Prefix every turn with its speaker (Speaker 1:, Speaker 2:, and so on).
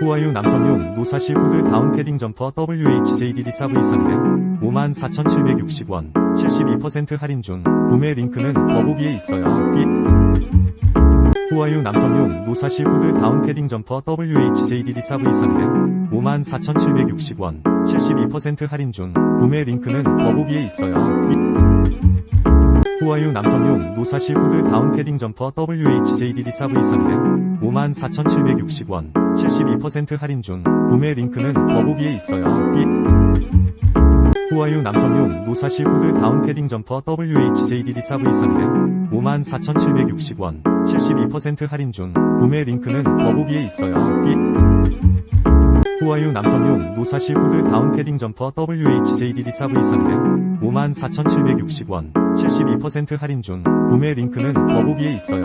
Speaker 1: 후아유 남성용 노사시 후드 다운 패딩 점퍼 WHJDD 사브 231은 54,760원 72% 할인 중 구매 링크는 더보기에 있어요. 후아유 남성용 노사시 후드 다운 패딩 점퍼 WHJDD 사브 231은 54,760원 72% 할인 중 구매 링크는 더보기에 있어요. 후아유 남성용 노사시 후드 다운 패딩 점퍼 WHJDD 사브 231은 54,760원 72% 할인 중 구매 링크는 더보기에 있어요. 후아유 남성용 노사시 후드 다운 패딩 점퍼 WHJDD 사브 231은 54,760원 72% 할인 중 구매 링크는 더보기에 있어요. 후아유 남성용 노사시 후드 다운 패딩 점퍼 WHJDD 사브 231은 54,760원 72% 할인 중 구매 링크는 더보기에 있어요.